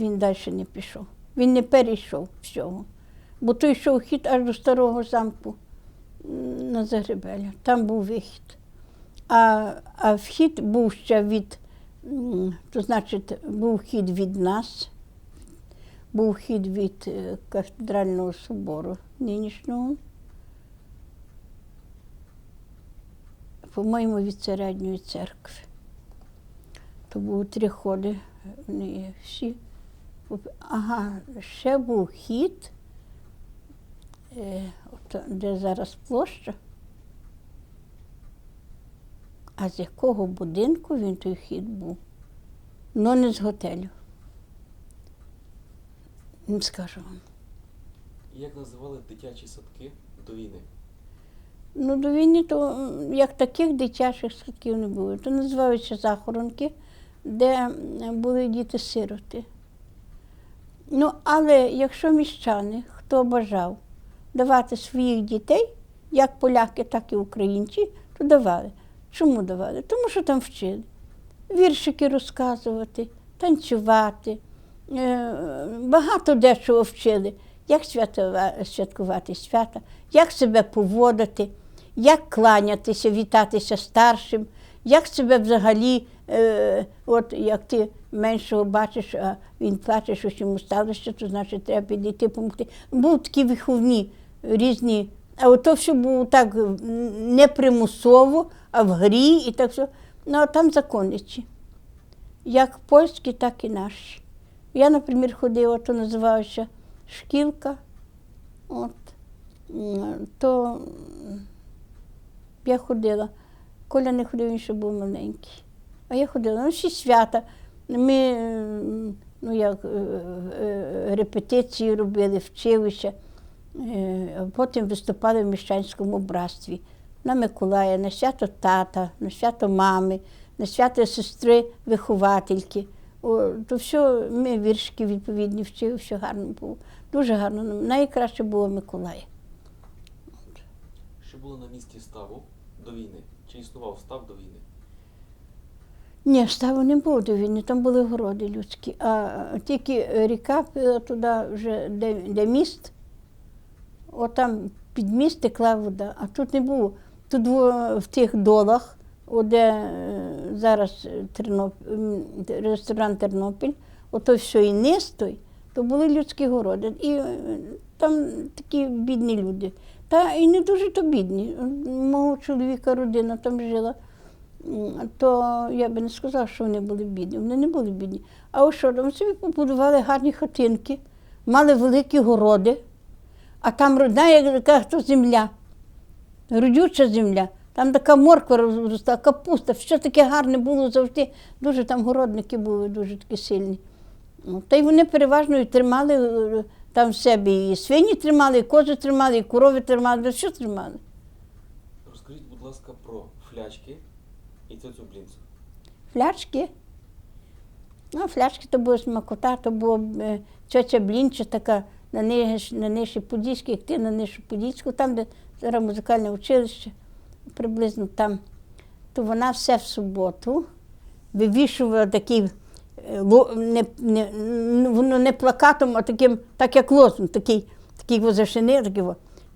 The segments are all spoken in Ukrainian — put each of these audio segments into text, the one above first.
Він далі не пішов. Він не перейшов всього. Бо той йшов хід аж до старого замку на Загребеля. Там був вихід. А, а вхід був ще від, то значить, був хід від нас, був хід від е, кафедрального собору нинішнього. По-моєму, від середньої церкви. То були три ходи. Вони всі. Ага, ще був хід, е, де зараз площа. А з якого будинку він той хід був? Ну, не з готелю. Не скажу вам. Як називали дитячі садки до війни? Ну, до війни то як таких дитячих садків не було. То називаються захоронки, де були діти-сироти. Ну, але якщо міщани, хто бажав давати своїх дітей, як поляки, так і українці, то давали. Чому давали? Тому що там вчили. Віршики розказувати, танцювати, е, багато дечого вчили. Як святкувати свята, як себе поводити, як кланятися, вітатися старшим, як себе взагалі, е, от як ти меншого бачиш, а він плаче, що йому сталося, то значить треба підійти допомогти. Був такі виховні різні. А ото все було так не примусово, а в грі і так все. Ну, а там законниці. Як польські, так і наші. Я, наприклад, ходила, то називалося шкілка. От. То я ходила. Коля не ходив, він ще був маленький. А я ходила. Ну, всі свята. Ми ну, як, е, е, репетиції робили, вчилися. Е, а Потім виступали в міщанському братстві. На Миколая, на свято тата, на свято мами, на свято сестри виховательки. О, то все ми віршики відповідні вчили, все гарно було. Дуже гарно. Найкраще було Миколая. Що було на місці ставу до війни? Чи існував став до війни? Ні, ставу не було до війни, там були городи людські. А тільки ріка пила туди, вже, де, де міст, от там під міст текла вода, а тут не було. Тут було в тих долах, де е, зараз Терноп... м, ресторан Тернопіль, ото все і низ той, то були людські городи. І е, там такі бідні люди. Та і не дуже то бідні. Мого чоловіка родина там жила. То я би не сказала, що вони були бідні. Вони не були бідні. А ось що, там собі побудували гарні хатинки, мали великі городи, а там родна, як така земля, родюча земля. Там така морква розросла, капуста, все таке гарне було завжди. Дуже там городники були, дуже такі сильні. Та й вони переважно і тримали е, там в себе і свині тримали, і кози тримали, і корови тримали, все тримали. Розкажіть, будь ласка, про флячки і цю блінцю. Фляшки. Ну, фляшки то була смакота, то була е, тьотя Блінча така на, Ниж, на Подільській, як ти на Нишу Подільську, там, де зараз музикальне училище, приблизно там. То вона все в суботу вивішувала такий, е, не, не, воно не плакатом, а таким, так як лозунг, такий, такий возашини, такий,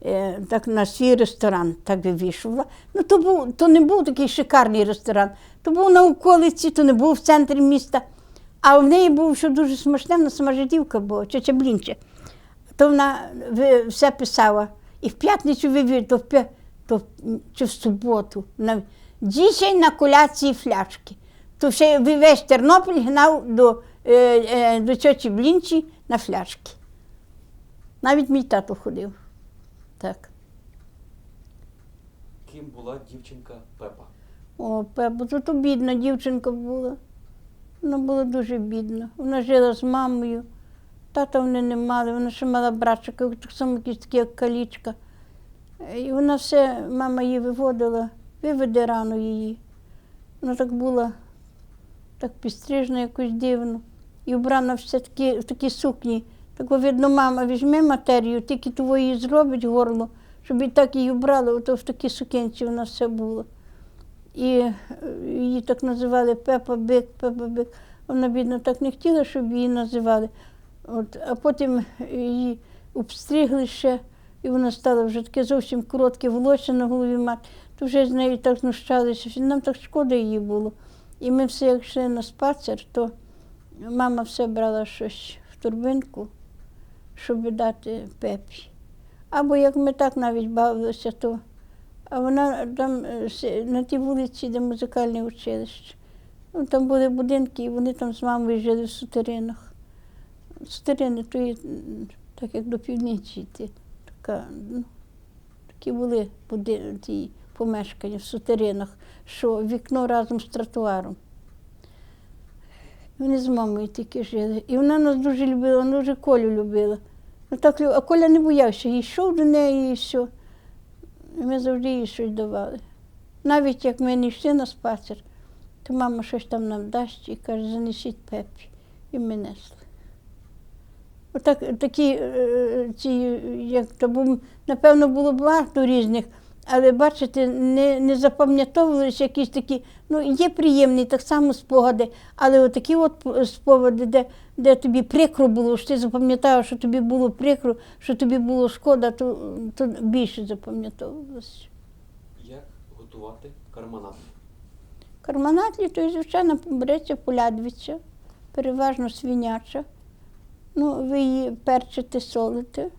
е, так на свій ресторан так вивішувала. Ну, то, був, то не був такий шикарний ресторан, то був на околиці, то не був в центрі міста. А в неї був ще дуже смачне, вона сама жидівка була, чеча Блінче. То вона все писала. І в п'ятницю вивів, то в, то, чи в суботу. Дісяй на коляції фляшки. То ще весь Тернопіль гнав до, е, е, до тьоті Блінчі на фляшки. Навіть мій тато ходив. Так. Ким була дівчинка Пепа? О, Пепа, то, то бідна дівчинка була. Вона була дуже бідна. Вона жила з мамою. Тата вони не мали, вона ще мала братчика, так само якийсь такий, як калічка. І вона все, мама її виводила, виведе рано її. Вона так була, так підстрижена якось дивно. І вбрана все таки, в такі сукні. Так видно, мама візьме матерію, тільки твої зробить горло, щоб і так її вбрали, ото в такі сукенці вона все була. І е, її так називали Пепа Бик, Пепа Бик. Вона, бідно, так не хотіла, щоб її називали. От, а потім її обстригли ще, і вона стала вже таке зовсім коротке волосся на голові мати. То вже з нею так знущалися, нам так шкода її було. І ми все, як йшли на спацер, то мама все брала щось в турбинку, щоб дати пепі. Або як ми так навіть бавилися, то а вона там е, на тій вулиці, де музикальне училище. Ну, там були будинки, і вони там з мамою жили в сутеринах. Сутерини, то є так як до північі. Така, ну, такі були буди, помешкання в сутеринах, що вікно разом з тротуаром. Вони з мамою тільки жили. І вона нас дуже любила, вона дуже Колю любила. Ну, так, а Коля не боявся, йшов до неї і все. І ми завжди їй щось давали. Навіть як ми не йшли на спацір, то мама щось там нам дасть і каже, занесіть пепі. І ми несли. Отак, такі, е, ці, як то був, напевно, було багато різних, але бачите, не, не запам'ятовувалися якісь такі, ну, є приємні так само спогади, але отакі от спогади, де, де тобі прикро було, що ти запам'ятав, що тобі було прикро, що тобі було шкода, то, то більше запам'ятовувалося. Як готувати карманат? Карманатлі, то, звичайно, береться полядвиця, переважно свиняча. Ну, ви її перчите, солите.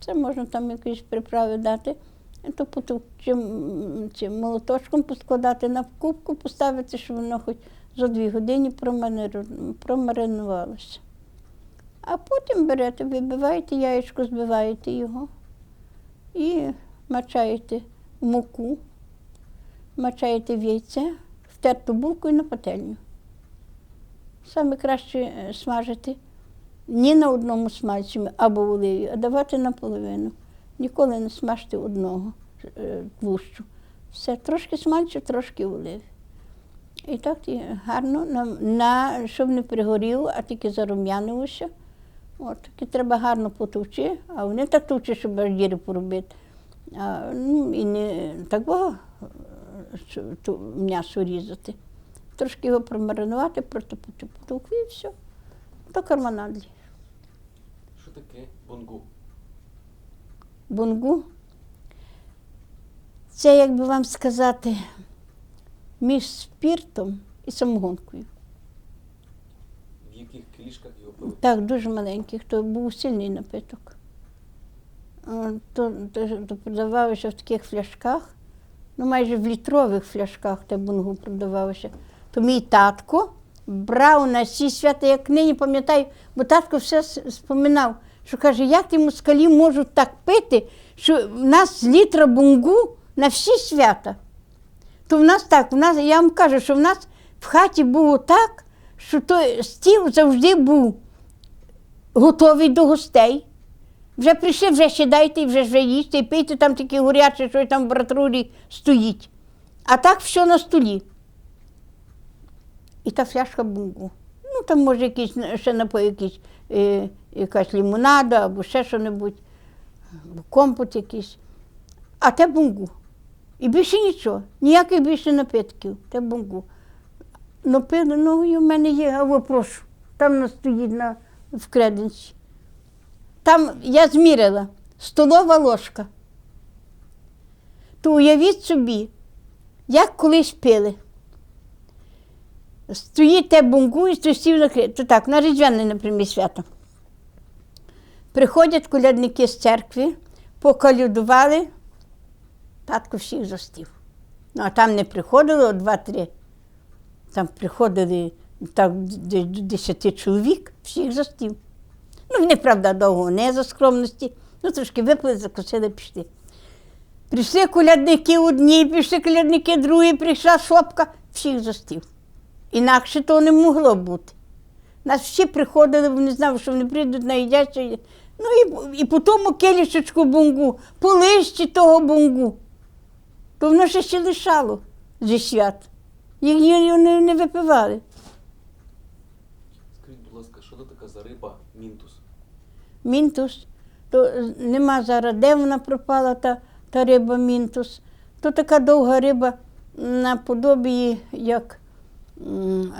Це можна там якісь приправи дати. То потім чим, чим молоточком поскладати на кубку, поставити, щоб воно хоч за дві години промаринувалося. А потім берете, вибиваєте яєчко, збиваєте його і мачаєте муку мачаєте в яйце, в булку і на пательню. Саме краще е, смажити не на одному смальці або оливі, а давати наполовину. Ніколи не смажте одного е, тлущу. Все, трошки смальцю, трошки оливи. І так гарно, на, на, щоб не пригоріло, а тільки зарум'янилося. От, таки треба гарно потовчи, а вони так товчі, щоб аж діри поробити. А, ну, і не так багато що ту м'ясо різати. Трошки його промаринувати, протопити потовку і все. То карманадлі. Таке бонгу? Бунгу. Це, як би вам сказати, між спіртом і самогонкою. В яких клішках його пили? Так, дуже маленьких, то був сильний напиток. То, то, то продавалося в таких фляшках, ну майже в літрових фляшках те бунгу продавалося. То мій татко брав на всі свята, як нині пам'ятаю, бо татко все споминав, що каже, як ті москалі можуть так пити, що в нас літра бунгу на всі свята. То в нас так, в нас, я вам кажу, що в нас в хаті було так, що той стіл завжди був готовий до гостей. Вже прийшли, вже сідайте, вже вже їсти, і пийте там таке горяче, що там в братрурі стоїть. А так все на столі. І та фляжка бунгу. Ну, там може якісь ще напої, якісь, е, якась лімонада або ще що-небудь, або компот якийсь. А те бунгу. І більше нічого, ніяких більше напитків, те бунгу. Ну, пили, ну, і в мене є, або прошу. Там вона стоїть на, в креденці. Там я зміряла столова ложка. То уявіть собі, як колись пили. Стоїть те бунгу і накрито. То так, на Різдвяне, наприклад, свято. Приходять колядники з церкви, поколядували, татко всіх застів. Ну, а там не приходило два-три. Там приходили десь до десяти чоловік, всіх за стіл. Ну, вони, правда, довго не за скромності. Ну, трошки випили, закусили, пішли. Прийшли колядники одні, пішли колядники другі, прийшла шопка, всіх за стіл. Інакше того не могло бути. Нас всі приходили, вони знали, що вони прийдуть наїдяться. Ну і, і по тому келішечку бунгу, по лищі того бунгу. То воно ще ще лишало зі свят. Їх не, не випивали. Скажіть, будь ласка, що це така за риба мінтус? Мінтус, то нема зараз, де вона пропала, та, та риба мінтус. То така довга риба наподобі, як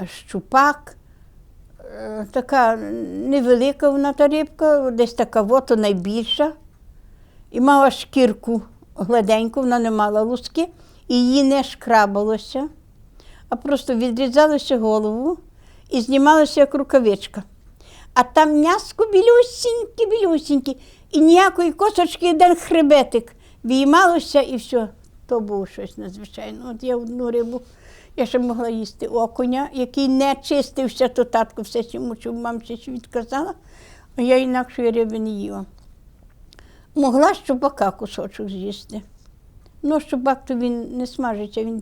щупак. Е, Така невелика вона та рибка, десь така вот, найбільша. І мала шкірку гладеньку, вона не мала луски, і її не шкрабалося, а просто відрізалося голову і знімалося як рукавичка. А там м'яско білюсіньке, білюсіньке, і ніякої косочки, один хребетик. Віймалося і все. То було щось надзвичайне. От я одну рибу, я ще могла їсти окуня, який не чистився, то татко все чому що мамці ще відказала, а я інакшої риби не їла. Могла щобака кусочок з'їсти. Ну, щупак то він не смажиться, він